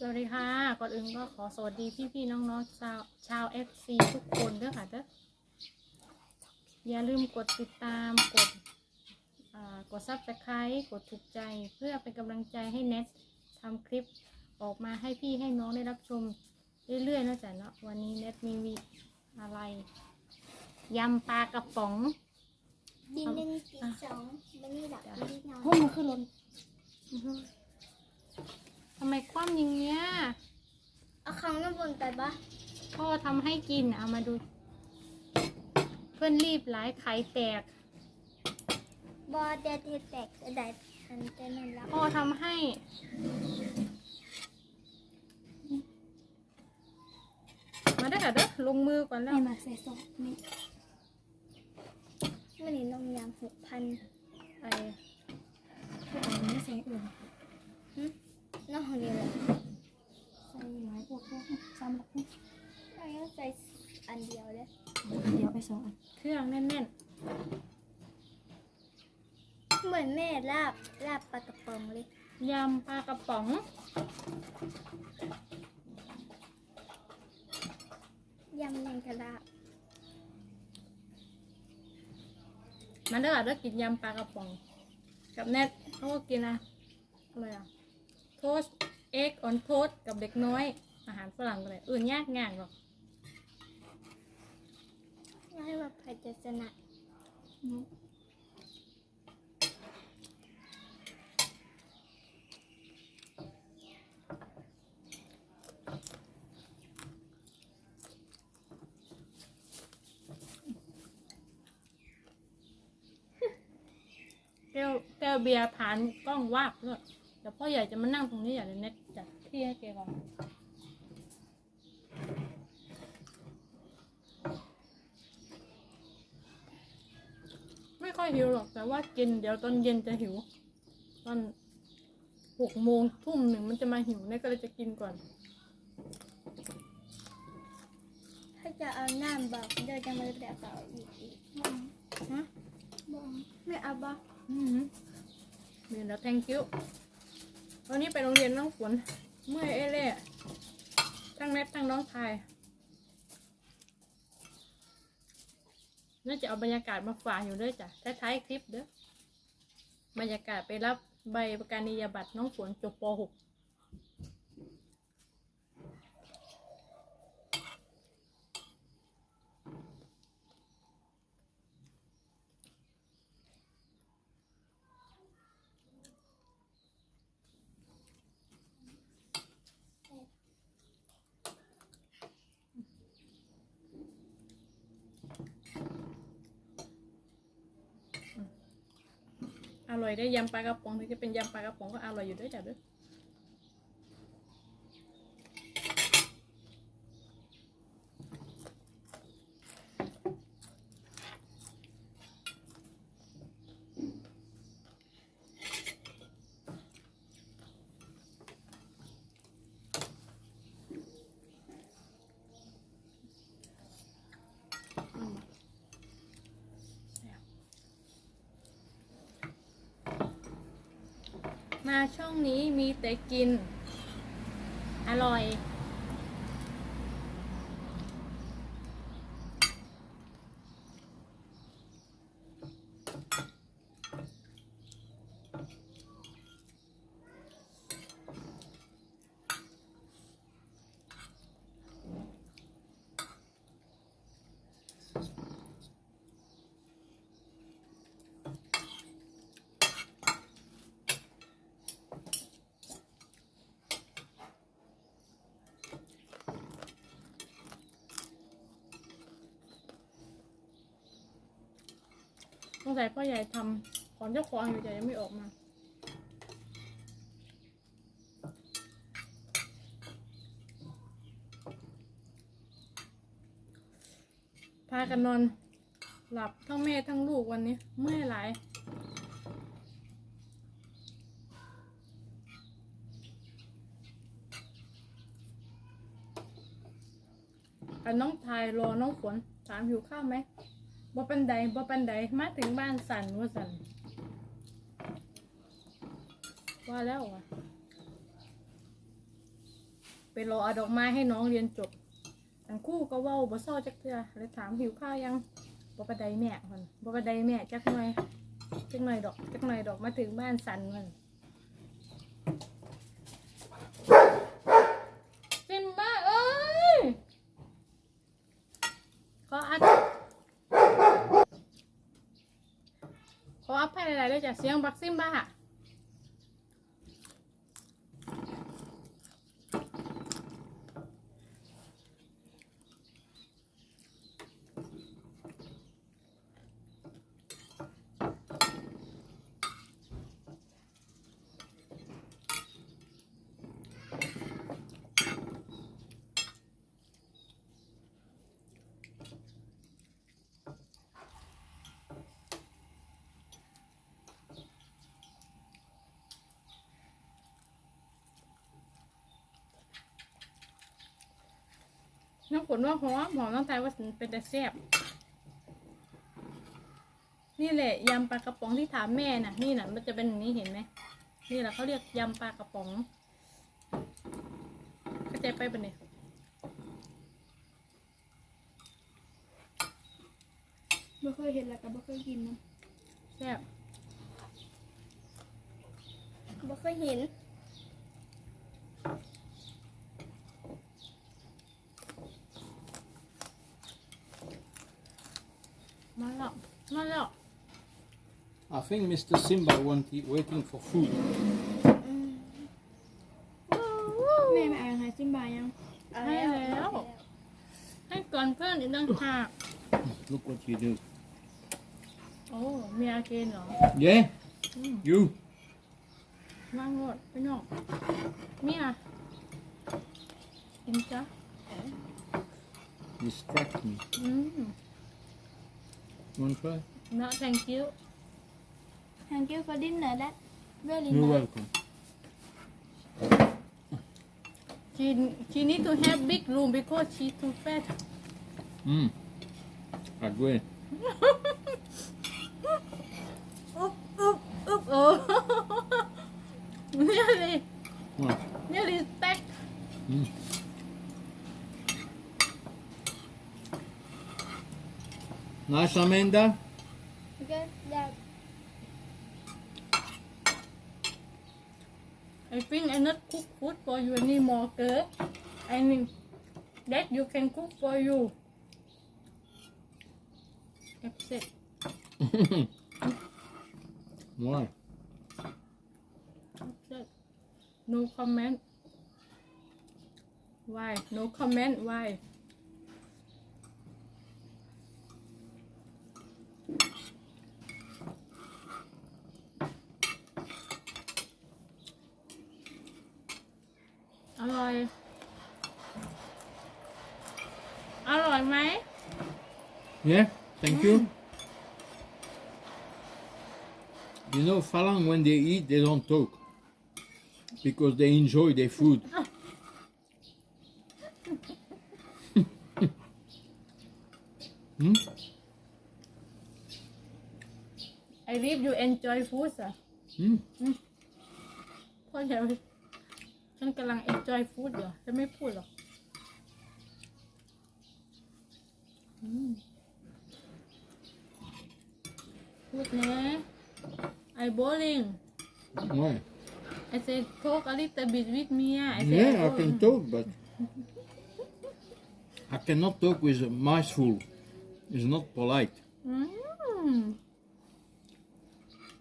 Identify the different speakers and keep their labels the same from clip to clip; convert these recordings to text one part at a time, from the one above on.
Speaker 1: สวัสดีค่ะ ก่อนอื่นก็ขอสวัสดีพี่ๆน้องๆชาวชาว FC ทุกคนด้วยค่ะเด้ออย่าลืมกดติดตามกดอ่ากดซับสไครต์กดถูกใจเพื่อเป็นกำลังใจให้เน็ตทำคลิปออกมาให้พี่ให้น้องได้รับชมเรื่อยๆนะจ๊ะเนาะวันนี้เน็ตมีวีอะไรยำปลากระป๋อง
Speaker 2: ตีหนึ่งตีสองมันนี่หลับไม่ได้นอน
Speaker 3: ห้องมันคือล้น
Speaker 1: อื้อหือ ทำไมคว่ำอย่างเงี้ย
Speaker 2: เอาคำน้ำบนไปปะ
Speaker 1: พ่อทำให้กินเอามาดู เพื่อนรีบหลายไข่แตก
Speaker 2: บอเดดแตกกระดาษอันเต้นนั่นละ
Speaker 1: พ่อทำให้ มาได้อค่ะเด้อลงมือก่อนแล้ว
Speaker 3: ให้มาใส่ซอสนี่
Speaker 2: มันนี่ลงยำหกพัน
Speaker 1: ไอ้
Speaker 3: พวกอันนี้ใส่อื่น
Speaker 2: น้องคนนี้เลย
Speaker 3: ใส่หลายพวกพวกซ้ำละพวก
Speaker 2: เรายังใส่อันเดียวเลย
Speaker 3: เดี๋ยวไปสองอัน
Speaker 1: เครื่องแน่น
Speaker 2: เหมือนแม่ลาบลาบปลากระป๋องเลย
Speaker 1: ๆยำปลากระป๋อง
Speaker 2: ยำแมงกะลาบ
Speaker 1: มาเด้อค่ะเด้อกินยำปลากระป๋อง กับแนทเขาก็กินอะอะไรอะ โทสเอ็กออนโทสกับเด็กน้อย อาหารฝรั่งเลยอื่นยากง่ายหรอก
Speaker 2: ไม่ให้ว่าใครจะชนะ
Speaker 1: แก้วแก้วเบียร์ผ่านกล้องวาบด้วยแต่ พ่อใหญ่จะมานั่งตรงนี้อย่าเลยเน็ตจัดที่ให้แกก่อนไม่ค่อยหิวหรอกแต่ว่ากินเดี๋ยวตอนเย็นจะหิว ตอนหกโมงทุ่มหนึ่งมันจะมาหิวเน็ตก็เลยจะกินก่อน
Speaker 2: ถ้าจะเอาน้ำบอกเดี๋ยวจะมาแบบเอาอีกอีก
Speaker 1: ฮะ
Speaker 2: บอกไม่เอาบอก
Speaker 1: อืมเดี๋ยวแล้ว thank you วันนี้ไปโรงเรียนน้องฝนเมื่อยเอเล่ทั้งเน็ตทั้งน้องชายน่าจะเอาบรรยากาศมาฝากอยู่ด้วยจ้ะท้ายๆคลิปเด้อบรรยากาศไปรับใบประกาศนียบัตรน้องฝนจบป .6 อร่อยได้ยำปลากระป๋องถึงจะเป็นยำปลากระป๋องก็อร่อยอยู่ด้วยจ้ะด้วย มาช่องนี้มีแต่กิน อร่อย สงสัยพ่อใหญ่ทำของเจ้าของอยู่แต่ยังไม่ออกมา พากันนอน หลับทั้งแม่ทั้งลูกวันนี้ เมื่อยหลายนน้องทายรอน้องฝนถามอยู่ข้าวไหม บ่ป็นใดบ่ป็นใดมาถึงบ้านสั่นว่าสั่นว่าแล้วอะไปรอเอาดอกไม้ให้น้องเรียนจบทั้งคู่ก็เว้าบ่เศร้าจักเทื่อเลยถามหิวข้าวยังบ่ปะไดแม่เพิ่นบ่ปะไดแม่จักหน่อยจักหน่อยดอกจักหน่อยดอกมาถึงบ้านสั่นมันซิมบ้าเอ้ยขออัดขออภัยหลายๆด้วย จ้ะเสียงบักซิมบ้า น้ำฝนว่าหอมหอมน้ำตาลว่าเป็นแต่แซ่บนี่แหละยำปลากระป๋องที่ถามแม่น่ะ นี่น่ะ มันจะเป็นอย่างนี้เห็นไหมนี่แหละเขาเรียกยำปลากระป๋องเข้าใจไปปะเนี่ย
Speaker 3: ไม่เคยเห็นแล้วก็ไม่เคยกินนะ
Speaker 1: แซ่บ
Speaker 2: บ่เคยเห็น
Speaker 1: มาแล้วมาแล้ว
Speaker 4: I think Mr. Simba want waiting for food.
Speaker 3: แม่ไม่เอายังไงซิมบายัง
Speaker 2: เอา
Speaker 1: ให้
Speaker 2: แล้ว
Speaker 1: แล้วให้ก่อนเพื่อนอีกตั้งหาก
Speaker 4: Look what you do.
Speaker 1: โอ้เมียเกณฑ์เหรอ
Speaker 4: Yeah?
Speaker 1: อืม
Speaker 4: You?
Speaker 1: ว่างหมดไปนอกเมียกินจ้ะ
Speaker 4: Distract me.
Speaker 1: อืม
Speaker 4: Want try?
Speaker 1: No, thank you.
Speaker 3: Thank you for dinner. That's really
Speaker 4: You're
Speaker 3: nice.
Speaker 4: welcome.
Speaker 1: She, she need to have big room because she's too fat.
Speaker 4: Mm. Agree.
Speaker 1: oh. nearly,
Speaker 4: what?
Speaker 1: nearly stacked.
Speaker 4: Mm. Nice, Amanda?
Speaker 2: because that
Speaker 1: I think I not cook food for you anymore girl I mean that you can cook for you. Upset
Speaker 4: Why?
Speaker 1: upset no comment. Why? No comment? Why
Speaker 4: Yeah? Thank you. You know, Falang, when they eat, they don't talk. Because they enjoy their food. hmm?
Speaker 1: I leave you enjoy food อ่ะ
Speaker 4: Hmm?
Speaker 1: พ่อจะฉันกำลัง enjoy food อยู่จะไม่พูดหรอกอื มพูดนะ I bowling
Speaker 4: Why?
Speaker 1: I said talk a little bit with me I said
Speaker 4: Yeah, I
Speaker 1: bowling.
Speaker 4: can talk, but I cannot talk with a mouth full. It's not polite.
Speaker 1: อืม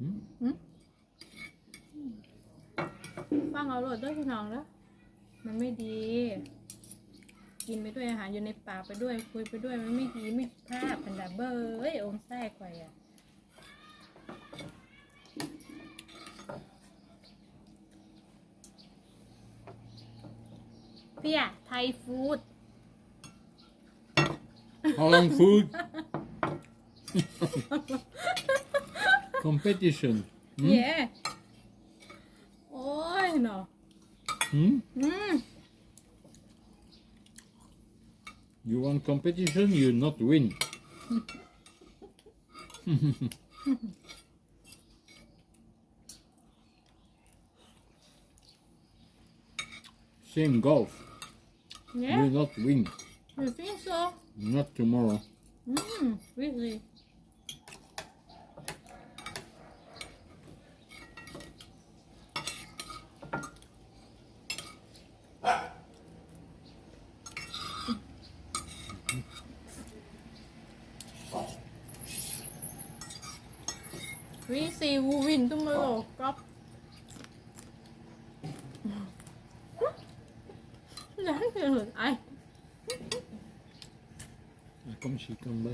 Speaker 4: Hmm?
Speaker 1: อืมฟังเอาโหลดด้วยพี่น้องแล้ว มันไม่ดี กินไปด้วยอาหารอยู่ในปากไปด้วย คุยไปด้วยมันไม่ดีไม่ภาพพันดาเบอร์เอ้ยองแทรกไปอะ เพี่ยไทยฟู้ด
Speaker 4: Holland food. Competition. Hmm?
Speaker 1: เย่โอ้ยเนาะ
Speaker 4: Hmm?
Speaker 1: อืม
Speaker 4: You want competition, you not win. Same golf.
Speaker 1: Yeah,
Speaker 4: will not win.
Speaker 1: you think so?
Speaker 4: Not tomorrow.
Speaker 1: Mm, really?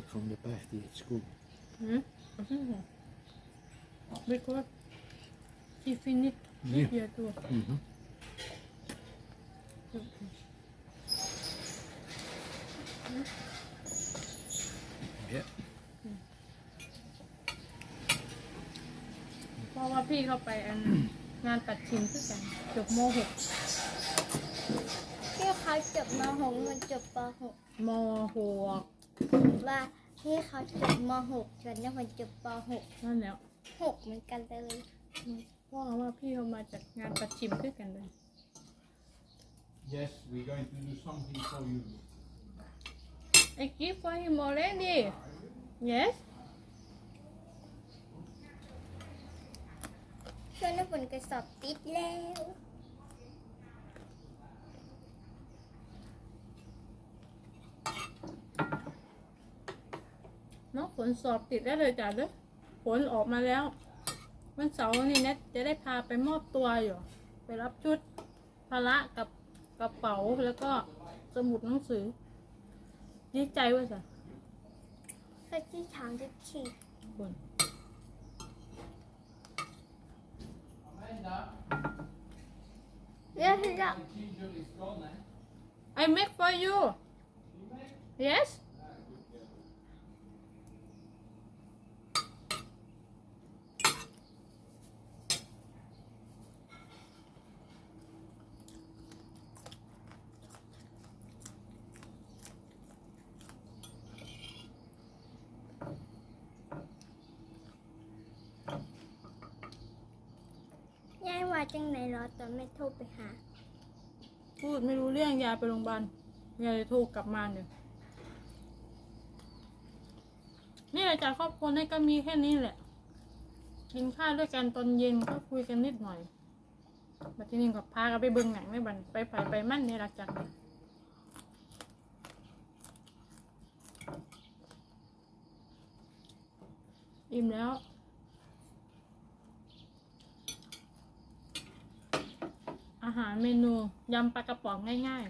Speaker 4: She come back from the party at school?
Speaker 1: Hmm? Because he finished
Speaker 4: Yeah.
Speaker 1: here too.
Speaker 4: Mm-hmm. Yeah.
Speaker 1: เพราะว่าพี่เข้าไปอันงานตัดชิมด้วยกันจบม
Speaker 2: ที่เขาจบม .6 มันจบป .6
Speaker 1: .6 ม
Speaker 2: ว่าที่เขาจบม .6 ส่วนนี้มันจบป
Speaker 1: .6 นั่นแหล้ว
Speaker 2: .6 6เหมือนกันเลย
Speaker 1: เพราะว่าพี่เขามาจากงานตัดชิมด้วยกันเลย
Speaker 4: Yes, we're going to do something for you.
Speaker 1: I give for him already yes
Speaker 2: ช่วงนี้ฝนก็สอบติดแล้ว
Speaker 1: น้องฝนสอบติดได้เลยจ้ะเด้อผลออกมาแล้ว วันเสาร์นี่เน็ตจะได้พาไปมอบตัวอยู่ ไปรับชุดภาระกับกระเป๋าแล้วก็สมุดหนังสือดีใจเว่าจ้ะ
Speaker 2: แค่ที่ถามจะฉีด
Speaker 1: คน
Speaker 2: เรื่องที่เรา
Speaker 1: I make for you yes
Speaker 2: จังไหนรอตอนไม่โทรไปหา
Speaker 1: พูดไม่รู้เรื่องยายไปโรงพยาบาลยายเลยโทรกลับมาเนี่ยนี่แหละจากครอบครัวนี่ก็มีแค่นี้แหละ กินข้าวด้วยกันตอนเย็นก็คุยกันนิดหน่อยบัดทีนี้ก็พากันไปเบิ่งหนังไม่บันไปไผไปมั่นเนี่ยหลักจากนี้อิ่มแล้ว อาหารเมนูยำปลากระป๋องง่าย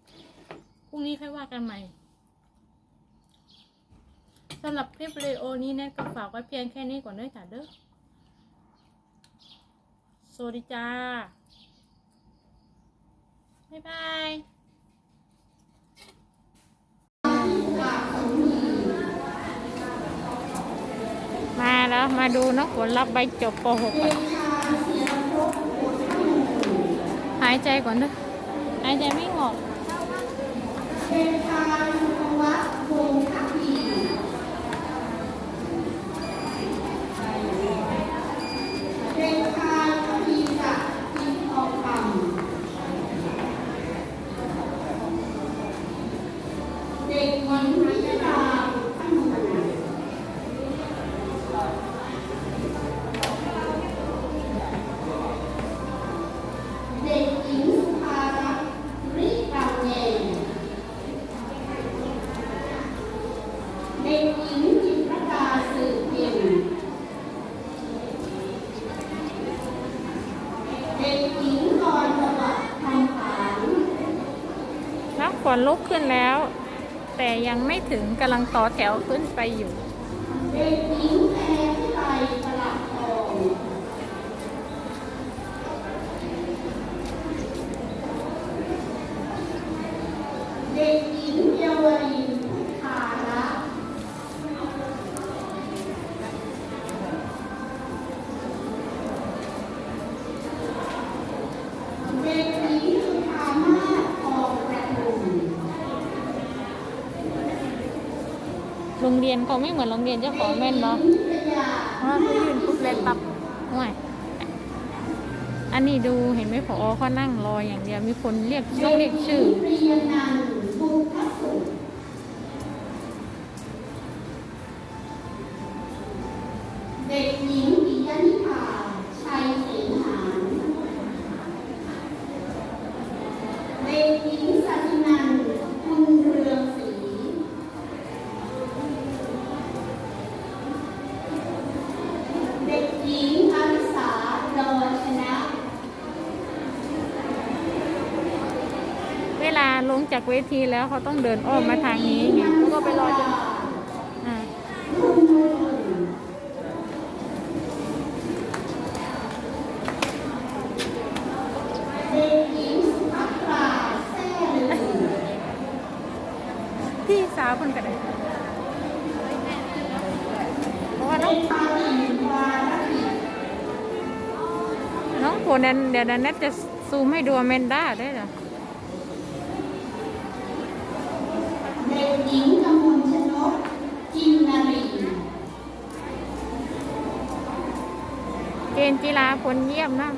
Speaker 1: ๆ พรุ่งนี้ค่อยว่ากันใหม่สำหรับคลิปวิดีโอนี้แนทก็ฝากไว้เพียงแค่นี้ก่อนเด้อจ้ะเด้อสวัสดีจ้า บ๊ายบายมาแล้วมาดูนักผลรับใบจบป .6 ก่อนหายใจก่อนเด้อหายใจไม่ออก
Speaker 5: ก
Speaker 1: ขึ้นแล้ว แต่ยังไม่ถึงกำลังต่อแถวขึ้นไปอยู่
Speaker 5: เด็กหญิงแพรพิไลสลับทองเด็กหญิงเยาวรินพุทธารักษ์ เด็กหญิงสุธามาศทองประทุม
Speaker 1: โรง เรียนเขาไม่เหมือนโรงเรียนเจ้าของแม่นบอ
Speaker 5: นิตยา
Speaker 1: เพราะว่าเขายืนปุ๊บเลยปับห่วยอัน
Speaker 5: นี้ดูเห็นไหมพอเขานั่งรออย่างเดียวมีคนเรียกต้องเรียกชื่อ
Speaker 1: จา
Speaker 5: กเวทีแล้วเขาต้องเดินอ้อมมาทางนี้ไงก็ไปรอจนอ่าพี่สาวคนกระไดเพราะว่าน้อง
Speaker 1: กปาลีวารพี
Speaker 5: น้องโผล่นั้นเดี๋ยวนั้นจะซูมให้ดูอแมนด้าได้เหรอ
Speaker 1: นจี
Speaker 5: ลาพลเยี่ยมนะ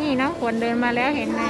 Speaker 1: นี่น้
Speaker 5: องฝนเดินมาแล้วเห็นไหม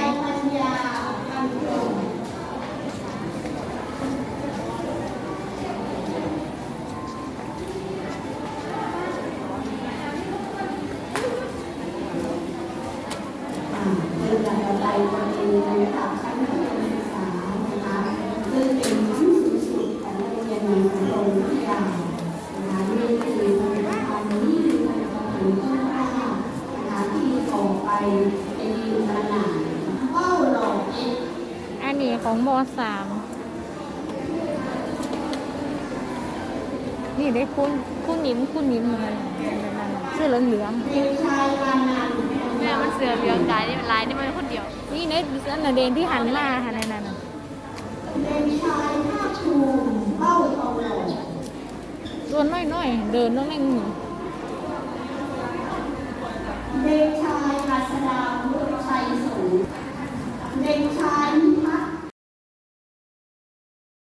Speaker 5: ี่
Speaker 1: ของม
Speaker 5: สามนี่ได้คุณคุณนิ้มคุณนิ้มมันเสื้อเหลืองเหลือง
Speaker 6: แม่มันเสือเหลืองกายนี่มันลายนี่มันคนเดียว
Speaker 5: นี่ในอนนเดนที่หันมาค่ะในนั้
Speaker 1: นตัวน้อยๆเดินน้องเล่น
Speaker 5: เด็ชายรัศดาวุฒิชัยสูง
Speaker 1: เด็ชาย